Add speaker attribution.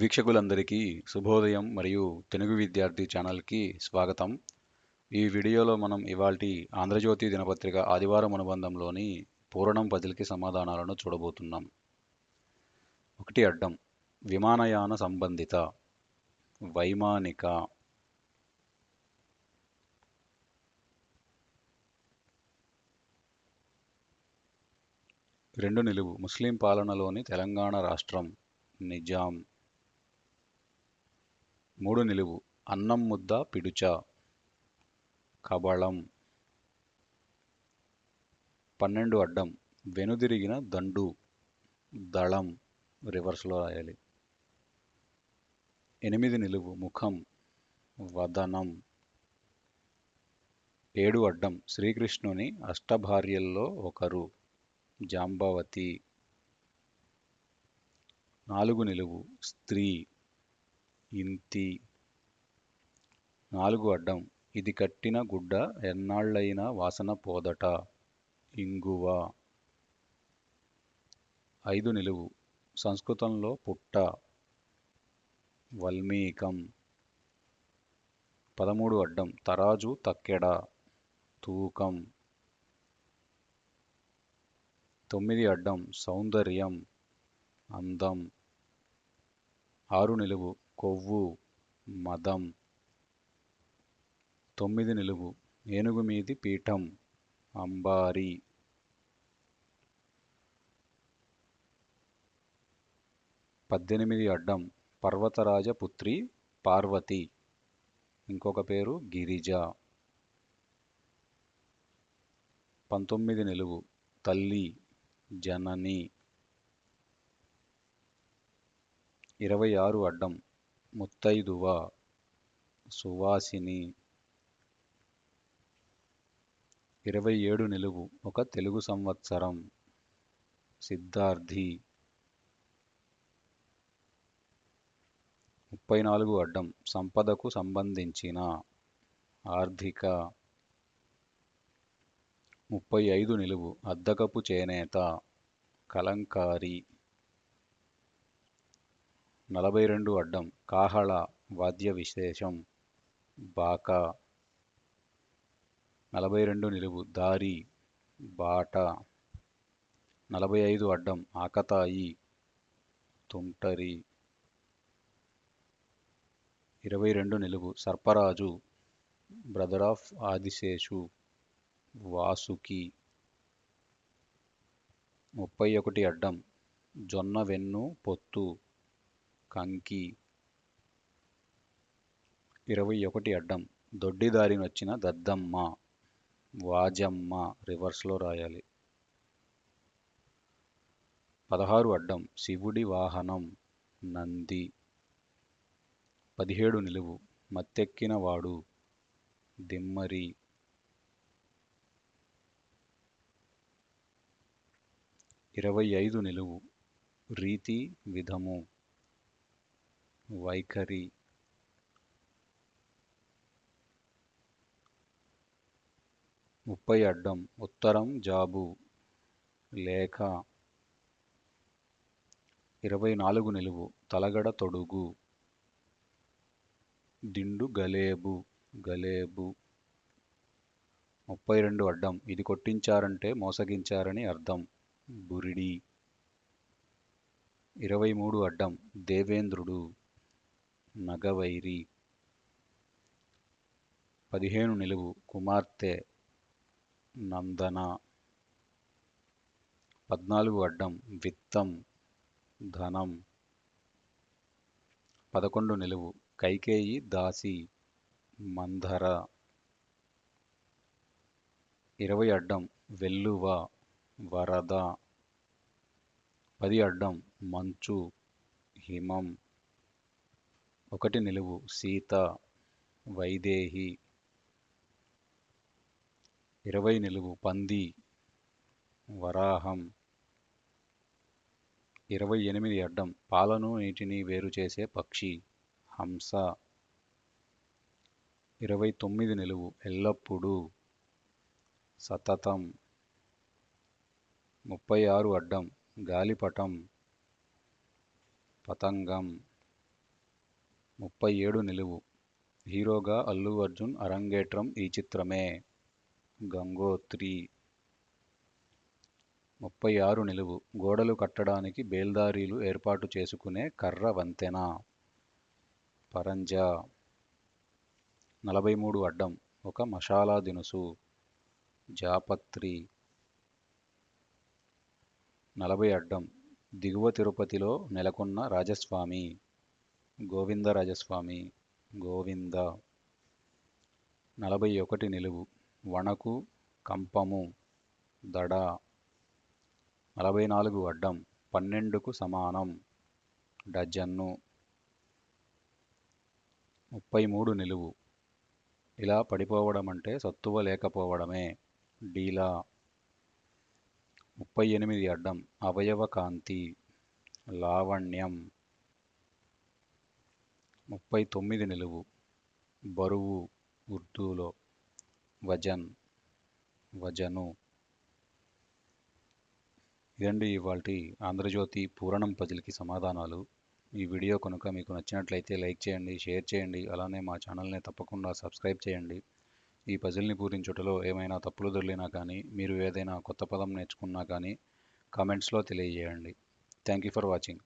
Speaker 1: వీక్షకులందరికీ శుభోదయం మరియు తెలుగు విద్యార్థి ఛానల్కి స్వాగతం. ఈ వీడియోలో మనం ఇవాల్టి ఆంధ్రజ్యోతి దినపత్రిక ఆదివారం అనుబంధంలోని పూరణం పదిలికి సమాధానాలను చూడబోతున్నాం. ఒకటి అడ్డం విమానయాన సంబంధిత వైమానిక. రెండు నిలువు ముస్లిం పాలనలోని తెలంగాణ రాష్ట్రం నిజాం. మూడు నిలువు. అన్నం ముద్ద పిడుచ. కబళం. పన్నెండు అడ్డం. వెనుదిరిగిన దండు. దళం. రివర్స్లో రాయాలి. ఎనిమిది నిలువు. ముఖం. వదనం. ఏడు అడ్డం. శ్రీకృష్ణుని అష్టభార్యల్లో ఒకరు. జాంబవతి. నాలుగు నిలువు. స్త్రీ. ఇంతి నాలుగు అడ్డం. ఇది కట్టిన గుడ్డ ఎన్నాళ్ళైనా వాసన పోదట. ఇంగువ. ఐదు నిలువు. సంస్కృతంలో పుట్ట. వల్మీకం. పదమూడు అడ్డం. తరాజు తక్కెడ. తూకం. తొమ్మిది అడ్డం. సౌందర్యం. అందం. ఆరు నిలువు. కొవ్వు మదం తొమ్మిది నిలువు ఏనుగు మీది పీఠం అంబారి. పద్దెనిమిది అడ్డం పర్వతరాజ పుత్రి పార్వతి. ఇంకొక పేరు గిరిజ. పంతొమ్మిది నిలువు తల్లి జనని. ఇరవై ఆరు అడ్డం ముత్తైదువ సువాసిని ఇరవై ఏడు నిలువు ఒక తెలుగు సంవత్సరం సిద్ధార్థి ముప్పై నాలుగు అడ్డం సంపదకు సంబంధించిన ఆర్థిక ముప్పై ఐదు నిలువు అద్దకపు చేనేత కలంకారి నలభై రెండు అడ్డం కాహళ వాద్య విశేషం బాకా. నలభై రెండు నిలువు దారి బాట. నలభై ఐదు అడ్డం ఆకతాయి తుంటరి. ఇరవై రెండు నిలువు సర్పరాజు బ్రదర్ ఆఫ్ ఆదిశేషు వాసుకి. ముప్పై ఒకటి అడ్డం జొన్న వెన్ను పొత్తు కంకి. ఇరవై ఒకటి అడ్డం. దొడ్డిదారినొచ్చిన దద్దమ్మ. వాజమ్మ రివర్స్లో రాయాలి. పదహారు అడ్డం. శివుడి వాహనం. నంది. పదిహేడు నిలువు. మత్తెక్కినవాడు దిమ్మరి. ఇరవై ఐదు నిలువు. రీతి విధము. వైఖరి. ముప్పై అడ్డం. ఉత్తరం జాబు. లేఖ. ఇరవై నాలుగు నిలువు. తలగడ తొడుగు. దిండు గలేబు. గలేబు. ముప్పై రెండు అడ్డం. ఇది కొట్టించారంటే మోసగించారని అర్థం. బురిడి. ఇరవై మూడు అడ్డం. దేవేంద్రుడు. నగవైరి. పదిహేను నిలువు కుమార్తె నందన. పద్నాలుగు అడ్డం విత్తం ధనం. పదకొండు నిలువు కైకేయి దాసి మంధర. ఇరవై అడ్డం వెల్లువ వరద. పది అడ్డం మంచు హిమం. ఒకటి నిలువు. సీత వైదేహి. ఇరవై నిలువు. పంది వరాహం. ఇరవై ఎనిమిది అడ్డం. పాలను నీటిని వేరు చేసే పక్షి. హంస. ఇరవై తొమ్మిది నిలువు. ఎల్లప్పుడూ సతతం. ముప్పై ఆరు అడ్డం. గాలిపటం. పతంగం. ముప్పై ఏడు నిలువు. హీరోగా అల్లు అర్జున్ అరంగేట్రం ఈ చిత్రమే. గంగోత్రి. ముప్పై ఆరు నిలువు. గోడలు కట్టడానికి బేల్దారీలు ఏర్పాటు చేసుకునే కర్ర వంతెన. పరంజా. నలభై మూడు అడ్డం. ఒక మషాలా దినుసు. జాపత్రి. నలభై అడ్డం. దిగువ తిరుపతిలో నెలకొన్న రాజస్వామి. గోవిందరాజస్వామి గోవింద. నలభై ఒకటి నిలువు. వణకు కంపము దడ. నలభై నాలుగు అడ్డం. పన్నెండుకు సమానం. డజన్ను. ముప్పై మూడు నిలువు. ఇలా పడిపోవడం అంటే సత్తువ లేకపోవడమే. డీలా. ముప్పై ఎనిమిది అడ్డం. అవయవ కాంతి. లావణ్యం. ముప్పై తొమ్మిది నిలువు బరువు ఉర్దూలో వజన్ వజను. ఇదండి ఇవాళ ఆంధ్రజ్యోతి పూరణం పజిల్కి సమాధానాలు. ఈ వీడియో కనుక మీకు నచ్చినట్లయితే లైక్ చేయండి షేర్ చేయండి అలానే మా ఛానల్ని తప్పకుండా సబ్స్క్రైబ్ చేయండి. ఈ పజిల్ని పూరించుటలో ఏమైనా తప్పులు దొరికినా కానీ మీరు ఏదైనా కొత్త పదం నేర్చుకున్నా కానీ కామెంట్స్లో తెలియజేయండి. Thank you for watching.